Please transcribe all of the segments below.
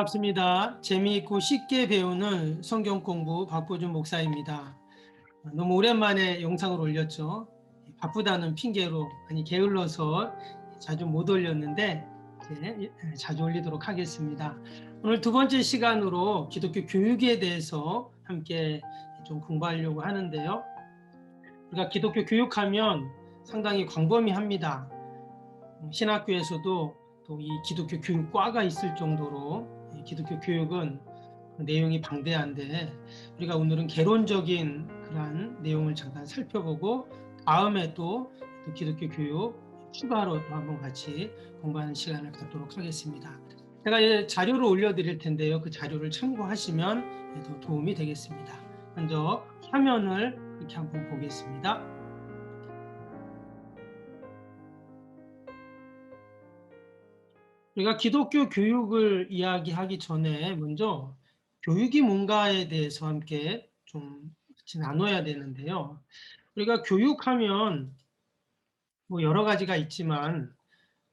반갑습니다. 재미있고 쉽게 배우는 성경 공부 박보준 목사입니다. 너무 오랜만에 영상을 올렸죠. 바쁘다는 핑계로 아니 게을러서 자주 못 올렸는데 자주 올리도록 하겠습니다. 오늘 두 번째 시간으로 기독교 교육에 대해서 함께 좀 공부하려고 하는데요. 우리가 기독교 교육하면 상당히 광범위합니다. 신학교에서도 또 이 기독교 교육과가 있을 정도로 기독교 교육은 내용이 방대한데 우리가 오늘은 개론적인 그러한 내용을 잠깐 살펴보고 다음에 또, 또 기독교 교육 추가로 또 한번 같이 공부하는 시간을 갖도록 하겠습니다. 제가 자료를 올려드릴 텐데요. 그 자료를 참고하시면 더 도움이 되겠습니다. 먼저 화면을 이렇게 한번 보겠습니다. 우리가 기독교 교육을 이야기하기 전에 먼저 교육이 뭔가에 대해서 함께 좀 나눠야 되는데요. 우리가 교육하면 뭐 여러 가지가 있지만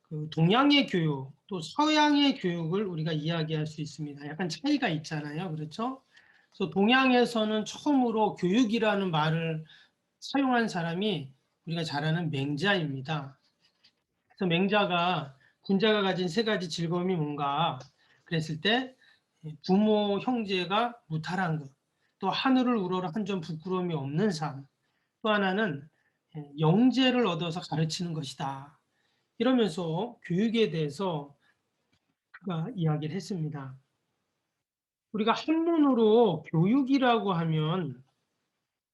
그 동양의 교육 또 서양의 교육을 우리가 이야기할 수 있습니다. 약간 차이가 있잖아요. 그렇죠? 그래서 동양에서는 처음으로 교육이라는 말을 사용한 사람이 우리가 잘 아는 맹자입니다. 그래서 맹자가 군자가 가진 세 가지 즐거움이 뭔가 그랬을 때 부모 형제가 무탈한 것, 또 하늘을 우러러 한 점 부끄러움이 없는 삶, 또 하나는 영재를 얻어서 가르치는 것이다. 이러면서 교육에 대해서 그가 이야기를 했습니다. 우리가 한문으로 교육이라고 하면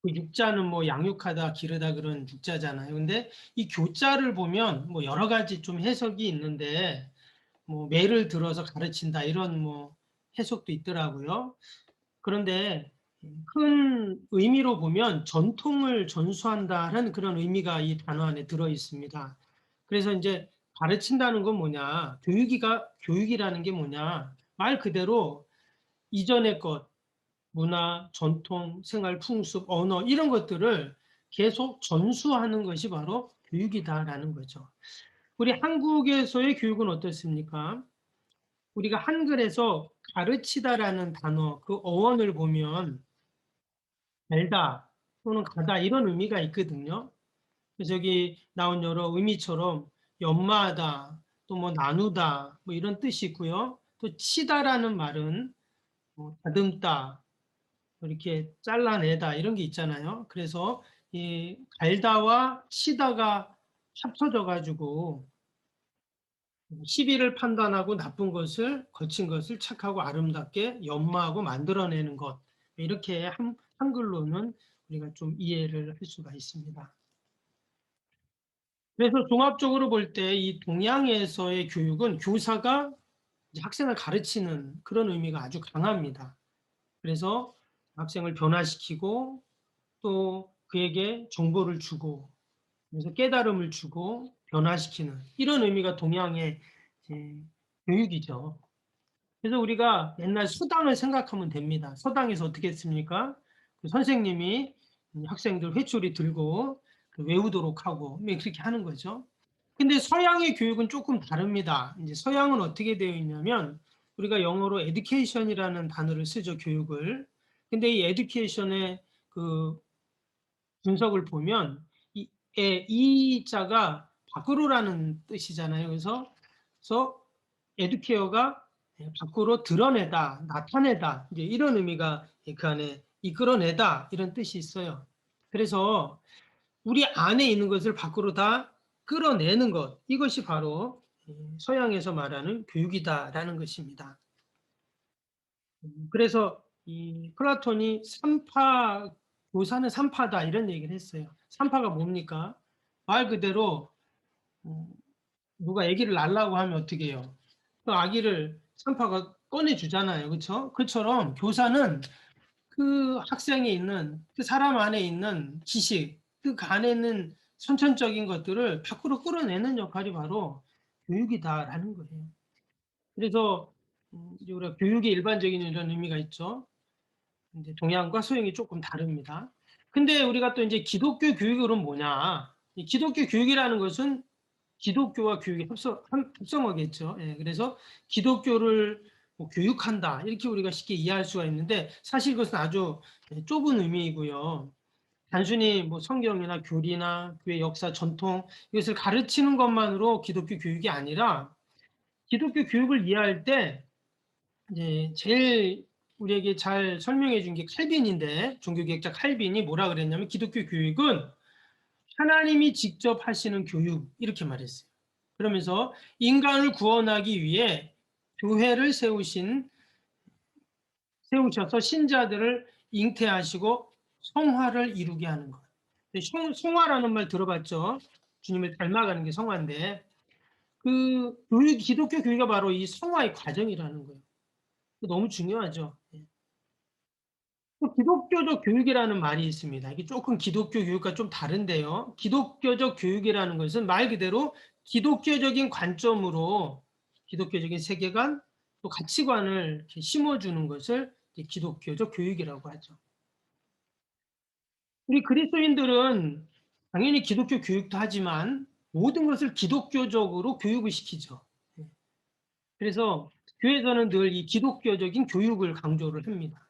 그 육자는 뭐 양육하다, 기르다 그런 육자잖아요. 근데 이 교자를 보면 뭐 여러 가지 좀 해석이 있는데 뭐 매를 들어서 가르친다 이런 뭐 해석도 있더라고요. 그런데 큰 의미로 보면 전통을 전수한다는 그런 의미가 이 단어 안에 들어 있습니다. 그래서 이제 가르친다는 건 뭐냐, 교육이가 교육이라는 게 뭐냐, 말 그대로 이전의 것, 문화, 전통, 생활 풍습, 언어 이런 것들을 계속 전수하는 것이 바로 교육이다라는 거죠. 우리 한국에서의 교육은 어떻습니까? 우리가 한글에서 가르치다라는 단어, 그 어원을 보면 알다 또는 가다 이런 의미가 있거든요. 여기 나온 여러 의미처럼 연마하다, 또 뭐 나누다, 뭐 이런 뜻이 있고요. 또 치다라는 말은 뭐 다듬다, 이렇게 잘라내다 이런 게 있잖아요. 그래서 이 갈다와 치다가 합쳐져 가지고 시비를 판단하고 나쁜 것을 거친 것을 착하고 아름답게 연마하고 만들어내는 것 이렇게 한, 한글로는 우리가 좀 이해를 할 수가 있습니다. 그래서 종합적으로 볼 때 이 동양에서의 교육은 교사가 학생을 가르치는 그런 의미가 아주 강합니다. 그래서 학생을 변화시키고 또 그에게 정보를 주고 그래서 깨달음을 주고 변화시키는 이런 의미가 동양의 교육이죠. 그래서 우리가 옛날 수당을 생각하면 됩니다. 서당에서 어떻게 했습니까? 그 선생님이 학생들 회초리 들고 그 외우도록 하고 그렇게 하는 거죠. 근데 서양의 교육은 조금 다릅니다. 이제 서양은 어떻게 되어 있냐면 우리가 영어로 education이라는 단어를 쓰죠, 교육을. 근데 이 에듀케이션의 그 분석을 보면 이, 이 자가 밖으로라는 뜻이잖아요. 그래서 그래서 에듀케어가 밖으로 드러내다, 나타내다 이제 이런 의미가 그 안에 이끌어내다 이런 뜻이 있어요. 그래서 우리 안에 있는 것을 밖으로 다 끌어내는 것 이것이 바로 서양에서 말하는 교육이다라는 것입니다. 그래서 이 플라톤이 삼파 교사는 삼파다 이런 얘기를 했어요. 삼파가 뭡니까? 말 그대로 어, 누가 아기를 낳으려고 하면 어떻게 해요? 그 아기를 삼파가 꺼내 주잖아요. 그렇죠? 그처럼 교사는 그 학생에 있는 그 사람 안에 있는 지식 그 안에 있는 선천적인 것들을 밖으로 끌어내는 역할이 바로 교육이다라는 거예요. 그래서 음, 우리가 교육의 일반적인 이런 의미가 있죠. 이제 동양과 서양이 조금 다릅니다. 근데 우리가 또 이제 기독교 교육은 뭐냐? 기독교 교육이라는 것은 기독교와 교육이 합성, 합성어겠죠. 예, 그래서 기독교를 뭐 교육한다 이렇게 우리가 쉽게 이해할 수가 있는데 사실 그것은 아주 좁은 의미이고요. 단순히 뭐 성경이나 교리나 교회 역사 전통 이것을 가르치는 것만으로 기독교 교육이 아니라 기독교 교육을 이해할 때 제일 우리에게 잘 설명해 준 게 칼빈인데 종교개혁자 칼빈이 뭐라 그랬냐면 기독교 교육은 하나님이 직접 하시는 교육 이렇게 말했어요. 그러면서 인간을 구원하기 위해 교회를 세우신 세우셔서 신자들을 잉태하시고 성화를 이루게 하는 것. 성화라는 말 들어봤죠? 주님을 닮아가는 게 성화인데 그 교육, 기독교 교육이 바로 이 성화의 과정이라는 거예요. 너무 중요하죠. 예. 기독교적 교육이라는 말이 있습니다. 이게 조금 기독교 교육과 좀 다른데요. 기독교적 교육이라는 것은 말 그대로 기독교적인 관점으로 기독교적인 세계관 또 가치관을 심어주는 것을 기독교적 교육이라고 하죠. 우리 그리스도인들은 당연히 기독교 교육도 하지만 모든 것을 기독교적으로 교육을 시키죠. 예. 그래서 교회에서는 늘 이 기독교적인 교육을 강조를 합니다.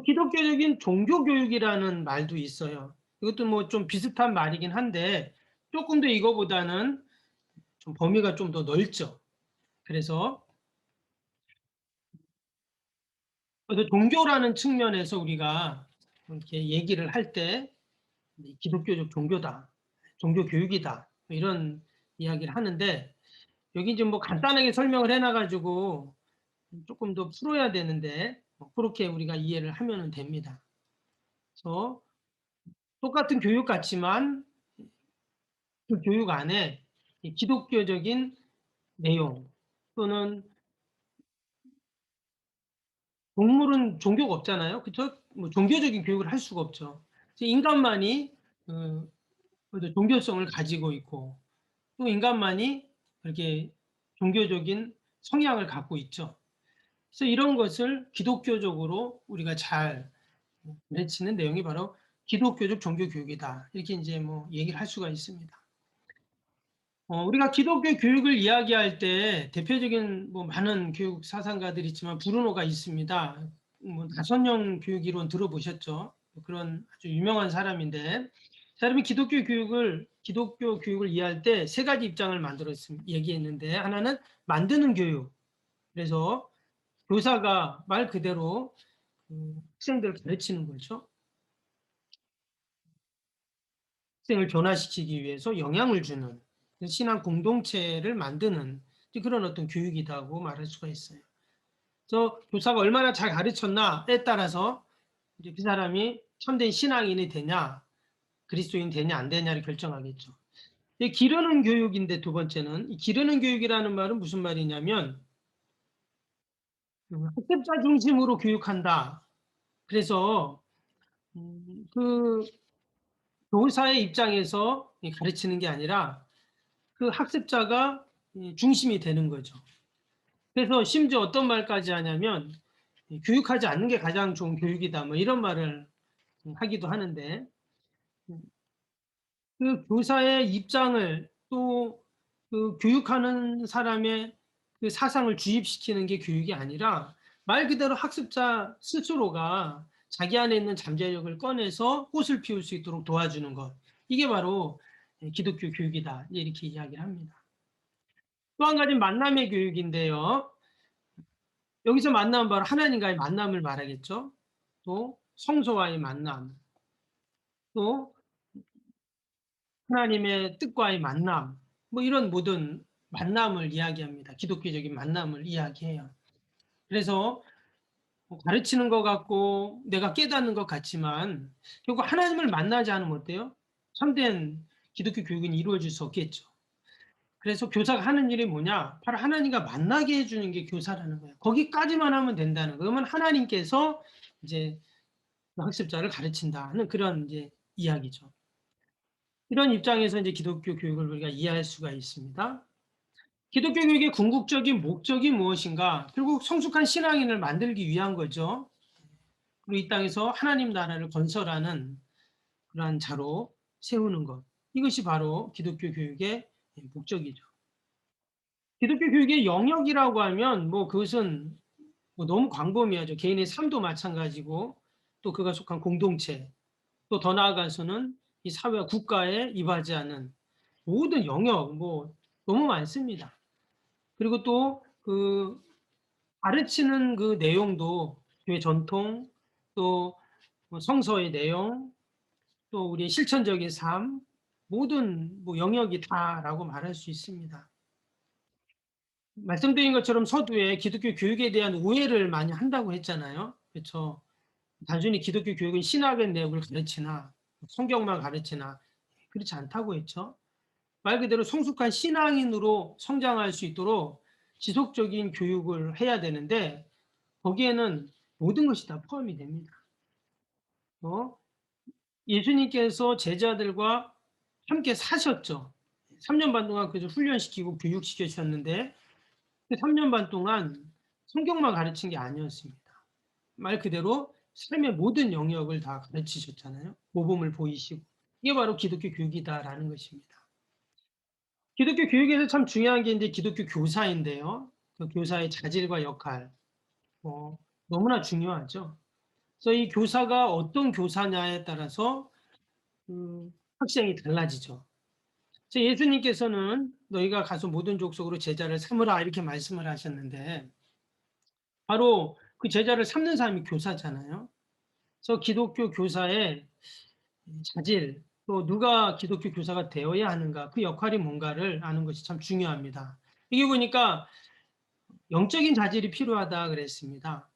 기독교적인 종교교육이라는 말도 있어요. 이것도 뭐 좀 비슷한 말이긴 한데 조금 더 이거보다는 좀 범위가 좀 더 넓죠. 그래서 종교라는 측면에서 우리가 이렇게 얘기를 할 때 기독교적 종교다, 종교 교육이다 이런 이야기를 하는데 여기 이제 뭐 간단하게 설명을 해놔가지고 조금 더 풀어야 되는데 뭐 그렇게 우리가 이해를 하면 됩니다. 그래서 똑같은 교육 같지만 그 교육 안에 기독교적인 내용 또는 동물은 종교가 없잖아요. 그렇죠? 뭐 종교적인 교육을 할 수가 없죠. 인간만이 어, 종교성을 가지고 있고 또 인간만이 이렇게 종교적인 성향을 갖고 있죠. 그래서 이런 것을 기독교적으로 우리가 잘 맺히는 내용이 바로 기독교적 종교 교육이다. 이렇게 이제 뭐 얘기를 할 수가 있습니다. 어, 우리가 기독교 교육을 이야기할 때 대표적인 뭐 많은 교육 사상가들이 있지만 브루노가 있습니다. 뭐 다선형 교육 이론 들어보셨죠? 그런 아주 유명한 사람인데 사람이 기독교 교육을 기독교 교육을 이해할 때 세 가지 입장을 만들었습니다. 얘기했는데 하나는 만드는 교육. 그래서 교사가 말 그대로 그 학생들을 가르치는 거죠. 학생을 변화시키기 위해서 영향을 주는 신앙 공동체를 만드는 그런 어떤 교육이다고 말할 수가 있어요. 그래서 교사가 얼마나 잘 가르쳤나에 따라서 이제 그 사람이 참된 신앙인이 되냐, 그리스도인 되냐 안 되냐를 결정하겠죠. 기르는 교육인데 두 번째는 기르는 교육이라는 말은 무슨 말이냐면 학습자 중심으로 교육한다. 그래서 음, 그 교사의 입장에서 가르치는 게 아니라 그 학습자가 중심이 되는 거죠. 그래서 심지어 어떤 말까지 하냐면 교육하지 않는 게 가장 좋은 교육이다. 뭐 이런 말을 하기도 하는데 그 교사의 입장을 또 그 교육하는 사람의 그 사상을 주입시키는 게 교육이 아니라 말 그대로 학습자 스스로가 자기 안에 있는 잠재력을 꺼내서 꽃을 피울 수 있도록 도와주는 것. 이게 바로 기독교 교육이다. 이렇게 이야기를 합니다. 또 한 가지 만남의 교육인데요. 여기서 만남은 바로 하나님과의 만남을 말하겠죠. 또 성소와의 만남, 또 하나님의 뜻과의 만남, 뭐 이런 모든 만남을 이야기합니다. 기독교적인 만남을 이야기해요. 그래서 뭐 가르치는 것 같고 내가 깨닫는 것 같지만 결국 하나님을 만나지 않으면 어때요? 참된 기독교 교육은 이루어질 수 없겠죠. 그래서 교사가 하는 일이 뭐냐? 바로 하나님과 만나게 해주는 게 교사라는 거예요. 거기까지만 하면 된다는 거예요. 그러면 하나님께서 이제 학습자를 가르친다는 그런 이제 이야기죠. 이런 입장에서 이제 기독교 교육을 우리가 이해할 수가 있습니다. 기독교 교육의 궁극적인 목적이 무엇인가? 결국 성숙한 신앙인을 만들기 위한 거죠. 그리고 이 땅에서 하나님 나라를 건설하는 그러한 자로 세우는 것. 이것이 바로 기독교 교육의 목적이죠. 기독교 교육의 영역이라고 하면 뭐 그것은 뭐 너무 광범위하죠. 개인의 삶도 마찬가지고 또 그가 속한 공동체 또 더 나아가서는 이 사회와 국가에 이바지하는 모든 영역 뭐 너무 많습니다. 그리고 또 그 가르치는 그 내용도 교회 전통 또뭐 성서의 내용 또 우리의 실천적인 삶 모든 뭐 영역이 다라고 말할 수 있습니다. 말씀드린 것처럼 서두에 기독교 교육에 대한 오해를 많이 한다고 했잖아요. 그렇죠. 단순히 기독교 교육은 신학의 내용을 가르치나 성경만 가르치나 그렇지 않다고 했죠. 말 그대로 성숙한 신앙인으로 성장할 수 있도록 지속적인 교육을 해야 되는데 거기에는 모든 것이 다 포함이 됩니다. 어? 예수님께서 제자들과 함께 사셨죠. 3년 반 동안 그저 훈련시키고 교육시켜 주셨는데 그 3년 반 동안 성경만 가르친 게 아니었습니다. 말 그대로 삶의 모든 영역을 다 가르치셨잖아요. 모범을 보이시고 이게 바로 기독교 교육이다라는 것입니다. 기독교 교육에서 참 중요한 게 이제 기독교 교사인데요. 그 교사의 자질과 역할 뭐 너무나 중요하죠. 그래서 이 교사가 어떤 교사냐에 따라서 음, 학생이 달라지죠. 그래서 예수님께서는 너희가 가서 모든 족속으로 제자를 삼으라 이렇게 말씀을 하셨는데 바로 그 제자를 삼는 사람이 교사잖아요. 그래서 기독교 교사의 자질 또 누가 기독교 교사가 되어야 하는가 그 역할이 뭔가를 아는 것이 참 중요합니다. 이게 보니까 영적인 자질이 필요하다 그랬습니다.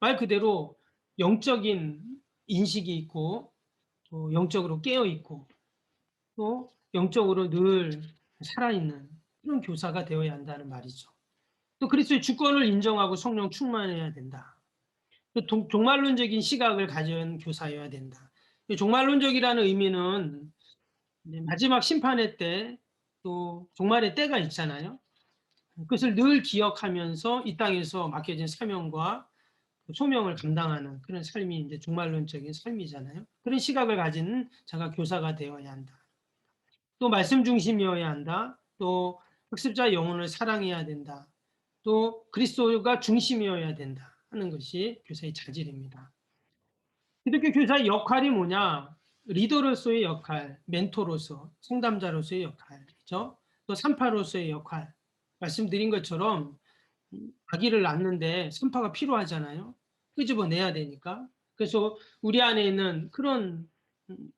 말 그대로 영적인 인식이 있고 또 영적으로 깨어 있고 또 영적으로 늘 살아있는 그런 교사가 되어야 한다는 말이죠. 또 그리스도의 주권을 인정하고 성령 충만해야 된다. 또 종말론적인 시각을 가진 교사여야 된다. 종말론적이라는 의미는 마지막 심판의 때, 또 종말의 때가 있잖아요. 그것을 늘 기억하면서 이 땅에서 맡겨진 사명과 소명을 감당하는 그런 삶이 이제 종말론적인 삶이잖아요. 그런 시각을 가진 자가 교사가 되어야 한다. 또 말씀 중심이어야 한다. 또 학습자 영혼을 사랑해야 된다. 또 그리스도가 중심이어야 된다 하는 것이 교사의 자질입니다. 기독교 교사의 역할이 뭐냐? 리더로서의 역할, 멘토로서, 상담자로서의 역할이죠. 또 산파로서의 역할. 말씀드린 것처럼 아기를 낳는데 산파가 필요하잖아요. 끄집어내야 되니까. 그래서 우리 안에 있는 그런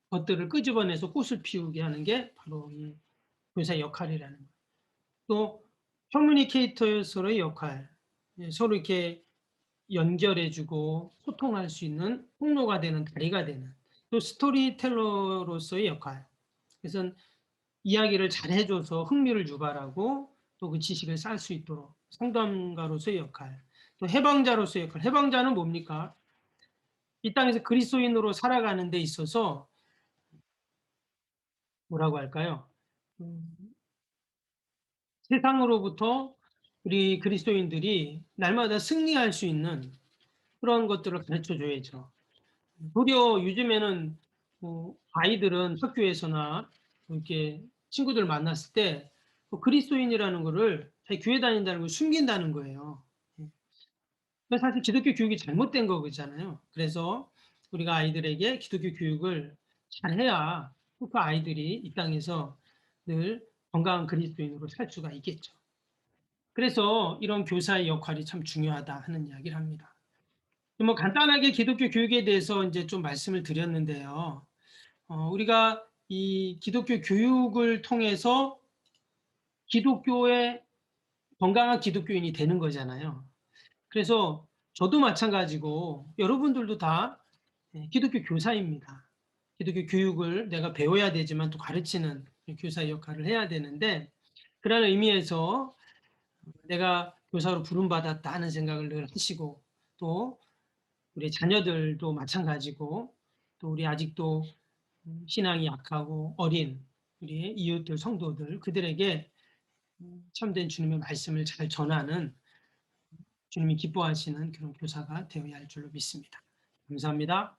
것들을 끄집어내서 꽃을 피우게 하는 게 바로 이 교사의 역할이라는 거예요. 또 커뮤니케이터로서의 역할, 예, 서로 이렇게 연결해주고 소통할 수 있는 통로가 되는 다리가 되는 또 스토리텔러로서의 역할. 그래서 이야기를 잘 해줘서 흥미를 유발하고 또 그 지식을 쌓을 수 있도록 상담가로서의 역할. 또 해방자로서의 역할. 해방자는 뭡니까? 이 땅에서 그리스도인으로 살아가는 데 있어서 뭐라고 할까요? 음, 세상으로부터 우리 그리스도인들이 날마다 승리할 수 있는 그런 것들을 가르쳐 줘야죠. 도리어 요즘에는 뭐 아이들은 학교에서나 이렇게 친구들 만났을 때그 그리스도인이라는 것을 교회 다닌다는 걸 숨긴다는 거예요. 사실 기독교 교육이 잘못된 거잖아요. 그래서 우리가 아이들에게 기독교 교육을 잘 해야 그 아이들이 이 땅에서 늘 건강한 그리스도인으로 살 수가 있겠죠. 그래서 이런 교사의 역할이 참 중요하다 하는 이야기를 합니다. 뭐 간단하게 기독교 교육에 대해서 이제 좀 말씀을 드렸는데요. 어, 우리가 이 기독교 교육을 통해서 기독교의 건강한 기독교인이 되는 거잖아요. 그래서 저도 마찬가지고 여러분들도 다 예, 기독교 교사입니다. 기독교 교육을 내가 배워야 되지만 또 가르치는 교사의 역할을 해야 되는데 그런 의미에서 내가 교사로 부름받았다 하는 생각을 늘 하시고 또 우리 자녀들도 마찬가지고 또 우리 아직도 신앙이 약하고 어린 우리 이웃들 성도들 그들에게 참된 주님의 말씀을 잘 전하는 주님이 기뻐하시는 그런 교사가 되어야 할 줄로 믿습니다. 감사합니다.